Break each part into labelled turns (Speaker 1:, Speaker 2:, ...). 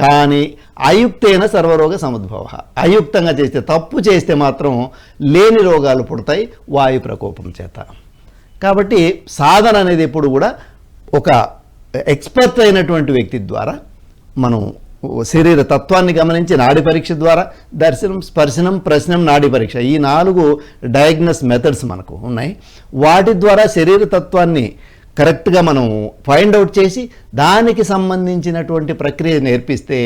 Speaker 1: కానీ అయుక్తైన సర్వరోగ సముద్భవ. అయుక్తంగా చేస్తే తప్పు చేస్తే మాత్రం లేని రోగాలు పుడతాయి వాయు ప్రకోపం చేత. కాబట్టి సాధన అనేది ఎప్పుడు కూడా ఒక ఎక్స్పర్ట్ అయినటువంటి వ్యక్తి ద్వారా మనం శరీర తత్వాన్ని గమనించి నాడి పరీక్ష ద్వారా దర్శనం స్పర్శనం ప్రశ్నం నాడి పరీక్ష ఈ నాలుగు డయాగ్నస్ మెథడ్స్ మనకు ఉన్నాయి. వాటి ద్వారా శరీర తత్వాన్ని కరెక్ట్గా మనం ఫైండ్ అవుట్ చేసి దానికి సంబంధించినటువంటి ప్రక్రియ నేర్పిస్తే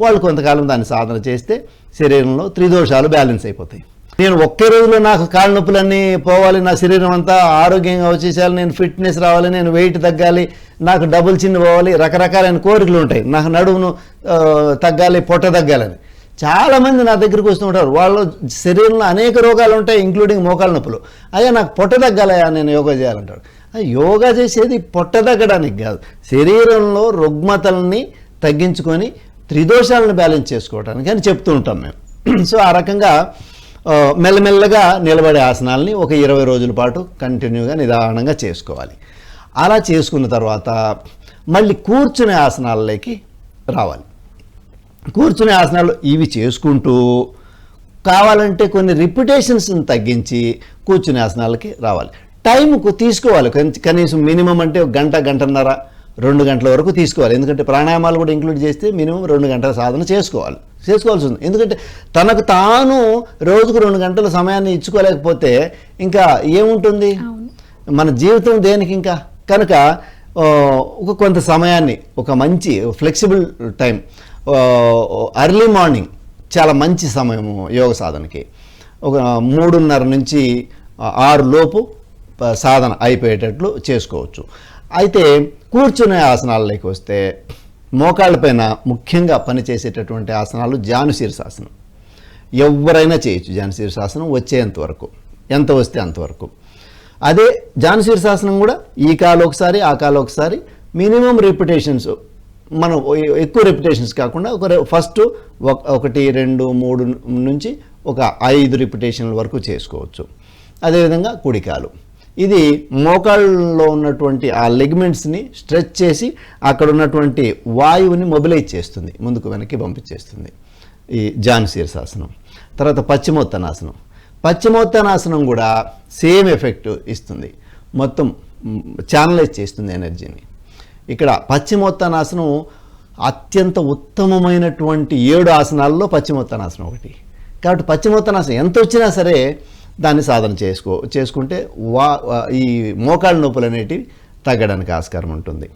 Speaker 1: వాళ్ళు కొంతకాలం దాన్ని సాధన చేస్తే శరీరంలో త్రిదోషాలు బ్యాలెన్స్ అయిపోతాయి. నేను ఒకే రోజులో నాకు కాళ్ళ నొప్పులన్నీ పోవాలి నా శరీరం అంతా ఆరోగ్యంగా వచ్చేసేయాలి నేను ఫిట్నెస్ రావాలి నేను వెయిట్ తగ్గాలి నాకు డబుల్ చిన్న పోవాలి రకరకాలైన కోరికలు ఉంటాయి. నాకు నడుమును తగ్గాలి పొట్ట తగ్గాలని. చాలామంది నా దగ్గరికి వస్తూ ఉంటారు. వాళ్ళ శరీరంలో అనేక రోగాలు ఉంటాయి ఇంక్లూడింగ్ మోకాళ్ళ నొప్పులు. అయ్యా నాకు పొట్ట తగ్గాలయా నేను యోగా చేయాలంటాడు యోగా చేసేది పొట్ట తగ్గడానికి కాదు. శరీరంలో రుగ్మతల్ని తగ్గించుకొని త్రిదోషాలను బ్యాలెన్స్ చేసుకోవడానికి అని చెప్తూ ఉంటాం మేము. సో ఆ రకంగా మెల్లమెల్లగా నిలబడే ఆసనాలని ఒక ఇరవై రోజుల పాటు కంటిన్యూగా నిదానంగా చేసుకోవాలి. అలా చేసుకున్న తర్వాత మళ్ళీ కూర్చునే ఆసనాలలోకి రావాలి. కూర్చునే ఆసనాలు ఇవి చేసుకుంటూ కావాలంటే కొన్ని రిపిటేషన్స్ని తగ్గించి కూర్చునే ఆసనాలకి రావాలి. టైంకు తీసుకోవాలి. కన్- కనీసం మినిమం అంటే గంట గంటన్నర రెండు గంటల వరకు తీసుకోవాలి. ఎందుకంటే ప్రాణాయామాలు కూడా ఇంక్లూడ్ చేస్తే మినిమం రెండు గంటల సాధన చేసుకోవాలి. చేసుకోవాల్సి ఉంది. ఎందుకంటే తనకు తాను రోజుకు రెండు గంటల సమయాన్ని ఇచ్చుకోలేకపోతే ఇంకా ఏముంటుంది? మన జీవితం దేనికి ఇంకా? కనుక ఒక కొంత సమయాన్ని ఒక మంచి ఫ్లెక్సిబుల్ టైం అర్లీ మార్నింగ్ చాలా మంచి సమయము యోగ సాధనకి. ఒక మూడున్నర నుంచి ఆరు లోపు సాధన అయిపోయేటట్లు చేసుకోవచ్చు. అయితే కూర్చునే ఆసనాలలోకి వస్తే మోకాళ్ళపైన ముఖ్యంగా పనిచేసేటటువంటి ఆసనాలు జానుశీర్షాసనం ఎవరైనా చేయొచ్చు జానుశీర్షాసనం వచ్చేంత వరకు. ఎంత వస్తే అంతవరకు అదే జానుశీర్షాసనం కూడా ఈ కాలు ఒకసారి ఆ కాలు ఒకసారి. మినిమం రిపిటేషన్స్ మనం ఎక్కువ రిపిటేషన్స్ కాకుండా ఒక ఫస్ట్ ఒక- ఒకటి రెండు మూడు నుంచి ఒక ఐదు రిపిటేషన్ల వరకు చేసుకోవచ్చు. అదేవిధంగా కుడికాలు ఇది మోకాళ్ళలో ఉన్నటువంటి ఆ లెగ్మెంట్స్ని స్ట్రెచ్ చేసి అక్కడ ఉన్నటువంటి వాయువుని మొబిలైజ్ చేస్తుంది ముందుకు వెనక్కి పంపించేస్తుంది. ఈ జాన్ శీర్షాసనం తర్వాత పశ్చిమోత్తనాసనం. పశ్చిమోత్తనాసనం కూడా సేమ్ ఎఫెక్ట్ ఇస్తుంది. మొత్తం ఛానలైజ్ చేస్తుంది ఎనర్జీని. ఇక్కడ పశ్చిమోత్తనాసనం అత్యంత ఉత్తమమైనటువంటి ఏడు ఆసనాల్లో పశ్చిమోత్తనాసనం ఒకటి. కాబట్టి పశ్చిమోత్తనాసనం ఎంత వచ్చినా సరే దాన్ని సాధన చేసుకో చేసుకుంటే వా ఈ మోకాళ్ళ నొప్పులు అనేటివి తగ్గడానికి ఆస్కారం ఉంటుంది.